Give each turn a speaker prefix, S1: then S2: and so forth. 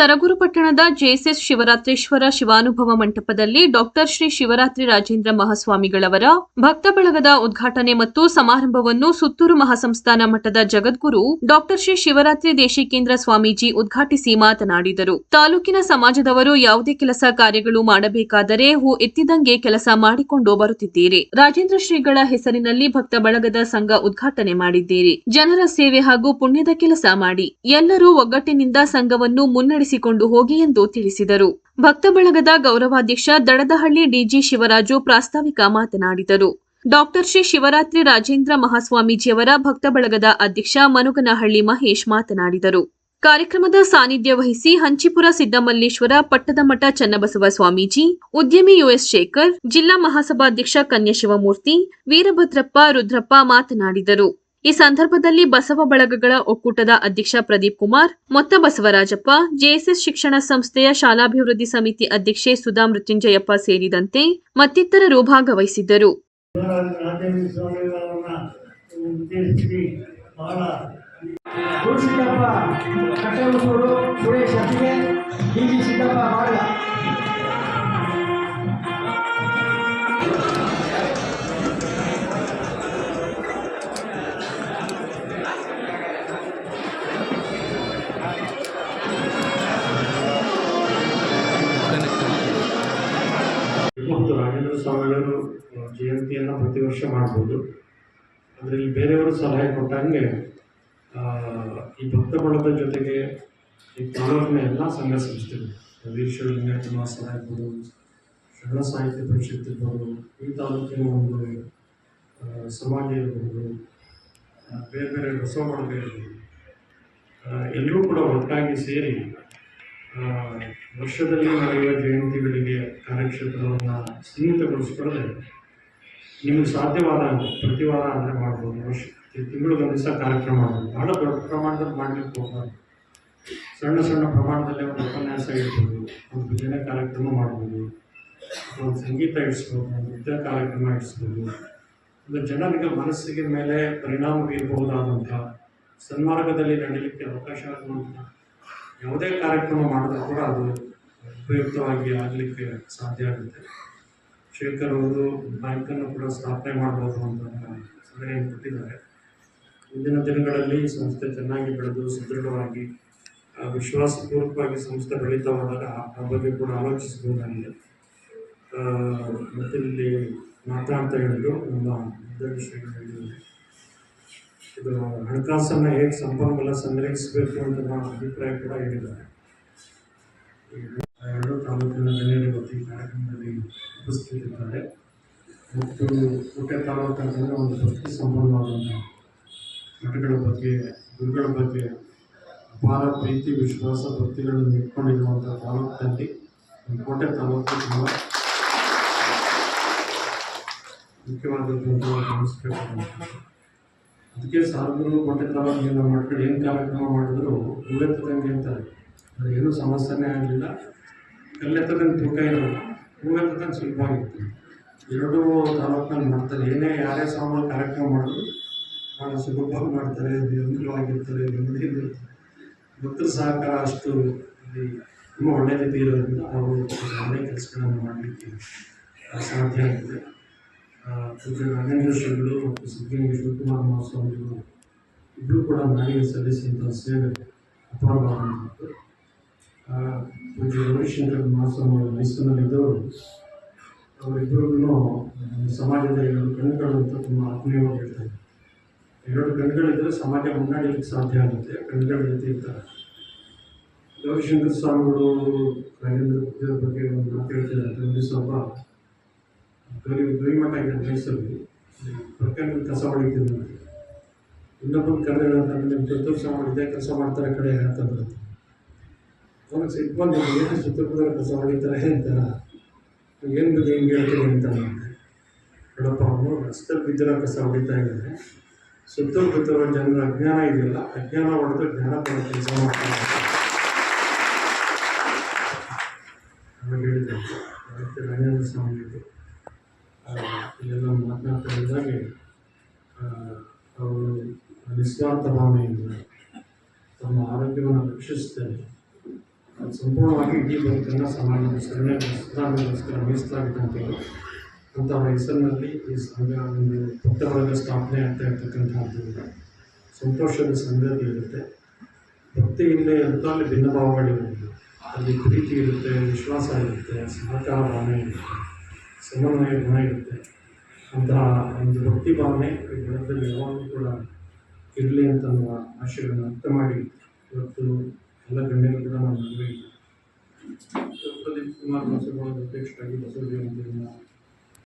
S1: ಸರಗೂರು ಪಟ್ಟಣದ ಜೆಎಸ್ಎಸ್ ಶಿವರಾತ್ರೀಶ್ವರ ಶಿವಾನುಭವ ಮಂಟಪದಲ್ಲಿ ಡಾಕ್ಟರ್ ಶ್ರೀ ಶಿವರಾತ್ರಿ ರಾಜೇಂದ್ರ ಮಹಾಸ್ವಾಮಿಗಳವರ ಭಕ್ತ ಬಳಗದ ಉದ್ಘಾಟನೆ ಮತ್ತು ಸಮಾರಂಭವನ್ನು ಸುತ್ತೂರು ಮಹಾಸಂಸ್ಥಾನ ಮಠದ ಜಗದ್ಗುರು ಡಾಕ್ಟರ್ ಶ್ರೀ ಶಿವರಾತ್ರಿ ದೇಶಿಕೇಂದ್ರ ಸ್ವಾಮೀಜಿ ಉದ್ಘಾಟಿಸಿ ಮಾತನಾಡಿದರು. ತಾಲೂಕಿನ ಸಮಾಜದವರು ಯಾವುದೇ ಕೆಲಸ ಕಾರ್ಯಗಳು ಮಾಡಬೇಕಾದರೆ ಹೂ ಎತ್ತಿದಂಗೆ ಕೆಲಸ ಮಾಡಿಕೊಂಡು ಬರುತ್ತಿದ್ದೀರಿ. ರಾಜೇಂದ್ರ ಶ್ರೀಗಳ ಹೆಸರಿನಲ್ಲಿ ಭಕ್ತ ಬಳಗದ ಸಂಘ ಉದ್ಘಾಟನೆ ಮಾಡಿದ್ದೀರಿ. ಜನರ ಸೇವೆ ಹಾಗೂ ಪುಣ್ಯದ ಕೆಲಸ ಮಾಡಿ. ಎಲ್ಲರೂ ಒಗ್ಗಟ್ಟಿನಿಂದ ಸಂಘವನ್ನು ಮುನ್ನಡೆಸಿಕೊಂಡು ಹೋಗಿ ಎಂದು ತಿಳಿಸಿದರು. ಭಕ್ತ ಬಳಗದ ಗೌರವಾಧ್ಯಕ್ಷ ದಡದಹಳ್ಳಿ ಡಿಜಿ ಶಿವರಾಜು ಪ್ರಾಸ್ತಾವಿಕ ಮಾತನಾಡಿದರು. ಡಾಕ್ಟರ್ ಶ್ರೀ ಶಿವರಾತ್ರಿ ರಾಜೇಂದ್ರ ಮಹಾಸ್ವಾಮೀಜಿಯವರ ಭಕ್ತ ಬಳಗದ ಅಧ್ಯಕ್ಷ ಮನುಗನಹಳ್ಳಿ ಮಹೇಶ್ ಮಾತನಾಡಿದರು. ಕಾರ್ಯಕ್ರಮದ ಸಾನ್ನಿಧ್ಯ ವಹಿಸಿ ಹಂಚಿಪುರ ಸಿದ್ದಮಲ್ಲೇಶ್ವರ ಪಟ್ಟದಮಠ ಚನ್ನಬಸವ ಸ್ವಾಮೀಜಿ, ಉದ್ಯಮಿ ಯುಎಸ್ ಶೇಖರ್, ಜಿಲ್ಲಾ ಮಹಾಸಭಾಧ್ಯಕ್ಷ ಕನ್ಯಾಶಿವಮೂರ್ತಿ, ವೀರಭದ್ರಪ್ಪ ರುದ್ರಪ್ಪ ಮಾತನಾಡಿದರು. ಈ ಸಂದರ್ಭದಲ್ಲಿ ಬಸವ ಬಳಗಗಳ ಒಕ್ಕೂಟದ ಅಧ್ಯಕ್ಷ ಪ್ರದೀಪ್ ಕುಮಾರ್, ಮೊತ್ತ ಬಸವರಾಜಪ್ಪ, ಜೆಎಸ್ಎಸ್ ಶಿಕ್ಷಣ ಸಂಸ್ಥೆಯ ಶಾಲಾಭಿವೃದ್ಧಿ ಸಮಿತಿ ಅಧ್ಯಕ್ಷೆ ಸುಧಾ ಮೃತ್ಯುಂಜಯಪ್ಪ ಸೇರಿದಂತೆ ಮತ್ತಿತರರು ಭಾಗವಹಿಸಿದ್ದರು
S2: ರಾಜೇಂದ್ರ ಸ್ವಾಮಿಗಳು ಜಯಂತಿಯನ್ನು ಪ್ರತಿ ವರ್ಷ ಮಾಡ್ಬೋದು. ಅದರಲ್ಲಿ ಬೇರೆಯವರು ಸಲಹೆ ಕೊಟ್ಟಂಗೆ ಈ ಭಕ್ತ ಬಳದ ಜೊತೆಗೆ ಈ ತಾಲೂಕಿನ ಎಲ್ಲ ಸಂಘ ಸಂಸ್ಥೆಗಳು ವೀರಶೈವ ಲಿಂಗಾಯತ ಮಹಾಸಭಾ ಇರ್ಬೋದು ಶರಣ ಸಾಹಿತ್ಯ ಪರಿಷತ್ ಇರ್ಬೋದು, ಈ ತಾಲೂಕಿನ ಒಂದು ಸಮಾಜ ಇರ್ಬೋದು ಬೇರೆ ಬೇರೆ ಬಸವ ಇರ್ಬೋದು. ಎಲ್ಲರೂ ಕೂಡ ಒಟ್ಟಾಗಿ ಸೇರಿ ವರ್ಷದಲ್ಲಿ ನಡೆಯುವ ಜಯಂತಿಗಳಿಗೆ ಕಾರ್ಯಕ್ಷೇತ್ರವನ್ನು ಸೀಮಿತಗೊಳಿಸ್ಕೊಳ್ಳದೆ ನಿಮಗೆ ಸಾಧ್ಯವಾದ ಪ್ರತಿ ವಾರ ಅಂದರೆ ಮಾಡ್ಬೋದು ವರ್ಷ ತಿಂಗಳಿಗೆ ಒಂದು ದಿವಸ ಕಾರ್ಯಕ್ರಮ ಮಾಡ್ಬೋದು ಭಾಳ ದೊಡ್ಡ ಪ್ರಮಾಣದಲ್ಲಿ ಮಾಡಲಿಕ್ಕೆ ಹೋಗ್ಬಾರ್ದು. ಸಣ್ಣ ಸಣ್ಣ ಪ್ರಮಾಣದಲ್ಲಿ ಒಂದು ಉಪನ್ಯಾಸ ಇಡ್ಬೋದು ಒಂದು ಭಜನೆ ಕಾರ್ಯಕ್ರಮ ಮಾಡ್ಬೋದು ಒಂದು ಸಂಗೀತ ಇಡಿಸ್ಬೋದು, ಒಂದು ನೃತ್ಯ ಕಾರ್ಯಕ್ರಮ ಇಡಿಸ್ಬೋದು. ಒಂದು ಜನರಿಗೆ ಮನಸ್ಸಿಗೆ ಮೇಲೆ ಪರಿಣಾಮ ಬೀರಬಹುದಾದಂಥ ಸನ್ಮಾರ್ಗದಲ್ಲಿ ನಡೀಲಿಕ್ಕೆ ಅವಕಾಶ ಆಗುವಂಥ ಯಾವುದೇ ಕಾರ್ಯಕ್ರಮ ಮಾಡಿದ್ರು ಕೂಡ ಅದು ಉಪಯುಕ್ತವಾಗಿ ಆಗಲಿಕ್ಕೆ ಸಾಧ್ಯ ಆಗುತ್ತೆ. ಶೇಖರ್ ಅವರು ಬ್ಯಾಂಕನ್ನು ಕೂಡ ಸ್ಥಾಪನೆ ಮಾಡಬಹುದು ಅಂತ ಸಲಹೆ ಕೊಟ್ಟಿದ್ದಾರೆ. ಮುಂದಿನ ದಿನಗಳಲ್ಲಿ ಸಂಸ್ಥೆ ಚೆನ್ನಾಗಿ ಬೆಳೆದು ಸದೃಢವಾಗಿ ವಿಶ್ವಾಸಪೂರ್ವಕವಾಗಿ ಸಂಸ್ಥೆ ಬೆಳೀತಾ ಹೋದಾಗ ಆ ಬಗ್ಗೆ ಕೂಡ ಆಲೋಚಿಸಬಹುದಾಗಿದೆ. ಮತ್ತಿಲ್ಲಿ ಮತ್ತೆ ಅಂತ ಹೇಳಿದ್ರು, ನಮ್ಮ ಉದ್ಯೋಗ ಇದು ಹಣಕಾಸನ್ನು ಹೇಗೆ ಸಂಪನ್ಮೂಲ ಸಂಗ್ರಹಿಸಬೇಕು ಅಂತ ನಮ್ಮ ಅಭಿಪ್ರಾಯ ಕೂಡ ಹೇಳಿದ್ದಾರೆ. ಈ ಎರಡು ತಾಲೂಕಿನ ಗಣ್ಯರು ಈ ಕಾರ್ಯಕ್ರಮದಲ್ಲಿ ಉಪಸ್ಥಿತರಿದ್ದಾರೆ ಮತ್ತು ಕೋಟೆ ಅಂತಂದರೆ ಒಂದು ಭಕ್ತಿ ಸಂಬಂಧವಾದಂಥ ಮಠಗಳ ಬಗ್ಗೆ, ಗುರುಗಳ ಬಗ್ಗೆ ಅಪಾರ ಪ್ರೀತಿ, ವಿಶ್ವಾಸ, ಭಕ್ತಿಗಳನ್ನು ಇಟ್ಕೊಂಡಿರುವಂಥ ತಾಲೂಕಿನಲ್ಲಿ ಕೋಟೆ ತಾಲೂಕು ತುಂಬ ಗಮನಿಸಬೇಕು ಅದಕ್ಕೆ ಸಾರ್ವಜನಿಕ ಕೋಟೆ ತಾಲೂಕಿನಿಂದ ಮಾಡ್ಕೊಂಡು ಏನು ಕಾರ್ಯಕ್ರಮ ಮಾಡಿದ್ರು ಹೂವೆತ್ತದಂಗೆ ಅಂತಾರೆ. ಅದು ಏನೂ ಸಮಸ್ಯೆನೇ ಆಗಲಿಲ್ಲ. ಕಲ್ಲೆತ್ತದಂಗೆ ತೂಕ ಇರೋದು ಹೂವೆತ್ತದಂಗೆ ಸುಲಭವಾಗಿತ್ತು. ಎರಡೂ ತಾಲೂಕಿನಲ್ಲಿ ಮಾಡ್ತಾರೆ. ಏನೇ ಯಾರೇ ಸಾಮಾನು ಕಾರ್ಯಕ್ರಮ ಮಾಡಿದ್ರು ಭಾಳ ಸುಲಭವಾಗಿ ಮಾಡ್ತಾರೆ ನಿರ್ಮಲವಾಗಿರ್ತಾರೆ ನೆಮ್ಮದಿಯಿಂದ ಭಕ್ತರ ಸಹಕಾರ ಅಷ್ಟು ಇಲ್ಲಿ ತುಂಬ ಒಳ್ಳೆಯ ರೀತಿ ಇರೋದ್ರಿಂದ ಅವರು ಒಳ್ಳೆಯ ಕೆಲಸಗಳನ್ನು ಮಾಡಲಿಕ್ಕೆ ಸಾಧ್ಯ ಆಗಿದೆ. ಶ್ರೀಗಳು ಮತ್ತು ಸಿದ್ಧಗಂಗೆ ಶಿವಕುಮಾರ ಮಹಾಸ್ವಾಮಿಗಳು ಇಬ್ಬರು ಕೂಡ ನಾಯಿಗೆ ಸಲ್ಲಿಸಿದಂಥ ಸೇವೆ ಅಪಾರವಾದಂಥದ್ದು. ರವಿಶಂಕರ್ ಮಹಾಸ್ವಾಮಿ ಮೈಸೂರಿನಲ್ಲಿದ್ದವರು ಅವರಿಬ್ಬರಿಗೂ ಸಮಾಜದ ಎರಡು ಕಣ್ಗಳು ಅಂತ ತುಂಬ ಆತ್ಮೀಯವಾಗಿ ಹೇಳ್ತಾರೆ ಎರಡು ಕಣ್ಗಳಿದ್ದರೆ ಸಮಾಜ ಮುನ್ನಡೆಯಲಿಕ್ಕೆ ಸಾಧ್ಯ ಆಗುತ್ತೆ, ಕಣ್ಗಳ ಜೊತೆ ಇರ್ತಾರೆ. ಸ್ವಾಮಿಗಳು ರಾಜೇಂದ್ರ ಬಗ್ಗೆ ಒಂದು ಮಾತು ಒಂದು ಒಬ್ಬ ಗರಿ, ಗರಿಮಠ ಇದೆ ಮೈಸೂರಲ್ಲಿ. ಪ್ರಕರಣ ಕಸ ಹೊಡಿತಿದ್ದಂತೆ ಇನ್ನೊಬ್ಬರು ಕರೆದ ನಿಮ್ಮ ಚತುರ್ಸ ಮಾಡಿದ್ದೆ ಕೆಲಸ ಮಾಡ್ತಾರೆ ಕಡೆ ಅಂತಂದ್ರೆ ಅವನಿಗೆ ಸಿಟ್ಟು ಬಂದಿದ್ದು ಏನು ಚಿತ್ರದುರ್ಗದ ಕಸ ಹೊಡಿತಾರೆ ಹೇಳ್ತಾರ ಏನು ಬಗ್ಗೆ ಹಿಂಗೆ ಹೇಳ್ತೀನಿ ಅಂತ ನೋಡಪ್ಪ ಅವನು ರಸ್ತೆ ಬಿದ್ದಿರೋ ಕಸ ಹೊಡಿತಾ ಇದ್ದಾರೆ ಸುತ್ತಲೂ ಗೊತ್ತಿರೋ ಜನರ ಅಜ್ಞಾನ ಇದೆಯಲ್ಲ ಅಜ್ಞಾನ ಹೊಡೆದು ಜ್ಞಾನ ಕೊಡೋ ಕೆಲಸ ಮಾಡ್ತಾರೆ ಹೇಳಿದೆ ಅದಕ್ಕೆ ಆ, ಇಲ್ಲೆಲ್ಲ ಮಾತನಾಡ್ತಾ ಇದ್ದಾಗೆ ಅವರು ನಿಸ್ವಾರ್ಥ ಭಾವನೆಯಿಂದ ತಮ್ಮ ಆರೋಗ್ಯವನ್ನು ರಕ್ಷಿಸ್ತಾರೆ ಅದು ಸಂಪೂರ್ಣವಾಗಿ ಇಡೀ ಬದುಕನ್ನು ಸಮಾಜಗೋಸ್ಕರ ಸುಧಾರಣೆಗೋಸ್ಕರ ಅಂತ ಅವರ ಹೆಸರಿನಲ್ಲಿ ಈ ಸಂಘ ಒಂದು ಪುಟ್ಟ ಸ್ಥಾಪನೆ ಆಗ್ತಾ ಇರ್ತಕ್ಕಂಥದ್ದು ಸಂತೋಷದ ಸಂಗತಿ ಇರುತ್ತೆ. ಭಕ್ತಿ ಇಲ್ಲದೆ ಎಂಥಲ್ಲಿ ಭಿನ್ನ ಭಾವಗಳಿರುವುದು ಅಲ್ಲಿ ಪ್ರೀತಿ ಇರುತ್ತೆ, ವಿಶ್ವಾಸ ಇರುತ್ತೆ, ಸಹಕಾರ ಭಾವನೆ ಇರುತ್ತೆ, ಸಮನ್ವಯ ಗುಣ ಇರುತ್ತೆ. ಅಂತಹ ಒಂದು ಭಕ್ತಿ ಭಾವನೆ ಈ ಬೆಳದಲ್ಲಿ ಯಾವಾಗಲೂ ಕೂಡ ಇರಲಿ ಅಂತ ಅನ್ನುವ ಆಶಯವನ್ನು ಅರ್ಥ ಮಾಡಿ ಇವತ್ತು ಎಲ್ಲ ಗಣ್ಯರು ಕೂಡ ನಾವು ನಡುವೆ ಇದ್ದಾರೆ. ಪ್ರದೀಪ್ ಕುಮಾರ್ ಬಸವರಾಜ್ ಅಧ್ಯಕ್ಷರಾಗಿ ಬಸವದೇವಂತಿಯನ್ನು